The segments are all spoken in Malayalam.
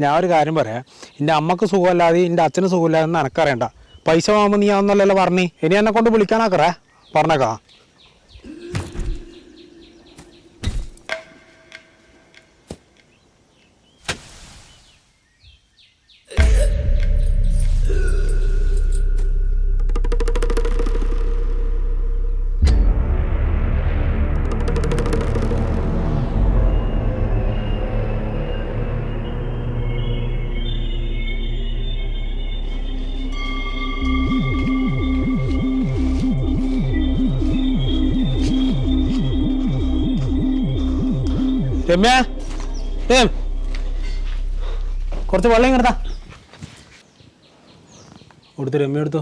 ഞാൻ ഒരു കാര്യം പറയാം. എന്റെ അമ്മയ്ക്ക് സുഖമല്ലാതെ എന്റെ അച്ഛന് സുഖമില്ലാതെ എന്ന് എനക്കറിയണ്ട പൈസ വാങ്ങുമ്പോൾ നീ അതൊന്നല്ലല്ലോ പറഞ്ഞു. ഇനി എന്നെ കൊണ്ട് വിളിക്കാനാക്കറേ. പറഞ്ഞേക്കാ. രമ്യ രേം കുറച്ച് വെള്ളം ഇങ്ങെടുത്താ കൊടുത്ത് രമ്യ എടുത്തോ.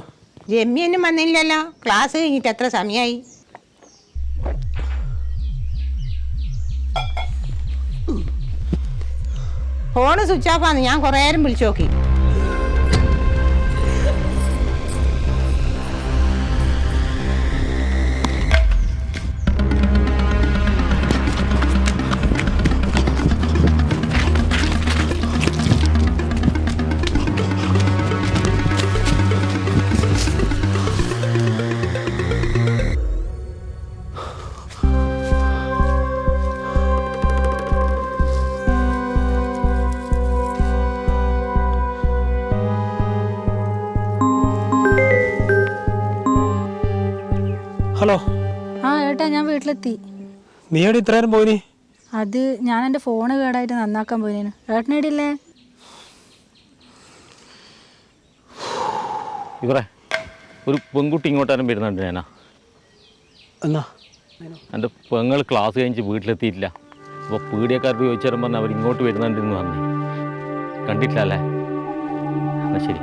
രമ്യൊന്നും വന്നില്ലല്ലോ. ക്ലാസ് കഴിഞ്ഞിട്ട് എത്ര സമയമായി ഫോണ് സ്വിച്ച് ഓഫ് ആണ് ഞാൻ കുറേ നേരം വിളിച്ചു നോക്കി. ഹലോ. ആ ഏട്ടാ ഞാൻ വീട്ടിലെത്തി. നീ എവിടെ ഇത്രയും പോയിനി? അത് ഞാൻ എന്റെ ഫോണ് കേടായിട്ട് നന്നാക്കാൻ പോയിനു ഏട്ടനേടില്ലേ ഇവറെ ഒരു പെൺകുട്ടി ഇങ്ങോട്ടാരും വരുന്നുണ്ട് ഞാനാ. എന്നാ? എന്റെ പെങ്ങൾ ക്ലാസ് കഴിഞ്ഞ് വീട്ടിലെത്തിയിട്ടില്ല. അപ്പോൾ പീഡിയക്കാർക്ക് ചോദിച്ചാലും പറഞ്ഞാൽ പറഞ്ഞ് അവർ ഇങ്ങോട്ട് വരുന്നുണ്ടെന്ന് പറഞ്ഞു. കണ്ടിട്ടില്ല അല്ലേ? എന്നാൽ ശരി.